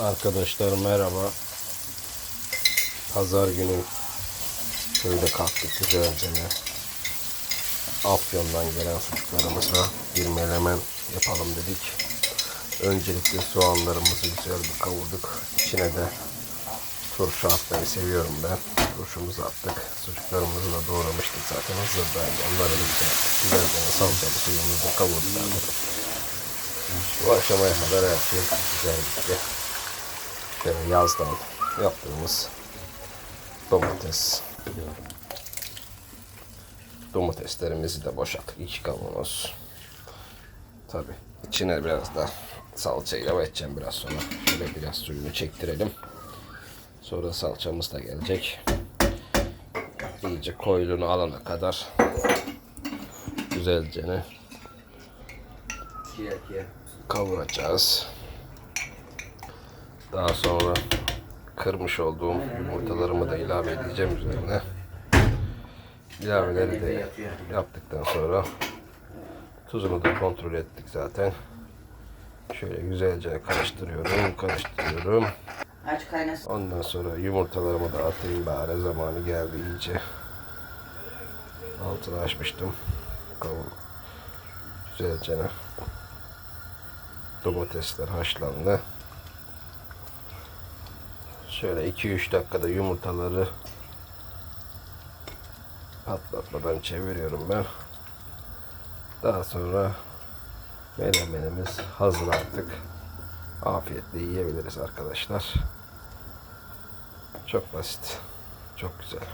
Arkadaşlar merhaba. Pazar günü köyde kalktık güzelce. Afyon'dan gelen sucuklarımızla bir menemen yapalım dedik. Öncelikle soğanlarımızı güzel bir kavurduk. İçine de turşu atmayı seviyorum ben. Turşumuzu attık. Sucuklarımızı da doğramıştık zaten hazırdaydı. Onları da güzel güzelce salçalı suyumuzu da kavurduk. Bu aşamaya kadar her şey güzel gitti. Şöyle yazdan yaptığımız domates domateslerimizi de boşalttık. iki kavanoz. Tabi içine biraz da salça ilave edeceğim biraz sonra. Şöyle biraz suyunu çektirelim. Sonra salçamız da gelecek. İyice koyuluğunu alana kadar güzelce ne kavuracağız. Daha sonra kırmış olduğum yumurtalarımı da ilave edeceğim üzerine. İlaveleri de yaptıktan sonra tuzunu da kontrol ettik zaten. Şöyle güzelce karıştırıyorum, karıştırıyorum. Aç kaynasın. Ondan sonra yumurtalarımı da atayım bari zamanı geldi iyice. Altını açmıştım. Kavun. Güzelce? Domatesler haşlandı. Şöyle 2-3 dakikada yumurtaları patlatmadan çeviriyorum ben. Daha sonra menemenimiz hazır artık. Afiyetle yiyebiliriz arkadaşlar. Çok basit. Çok güzel.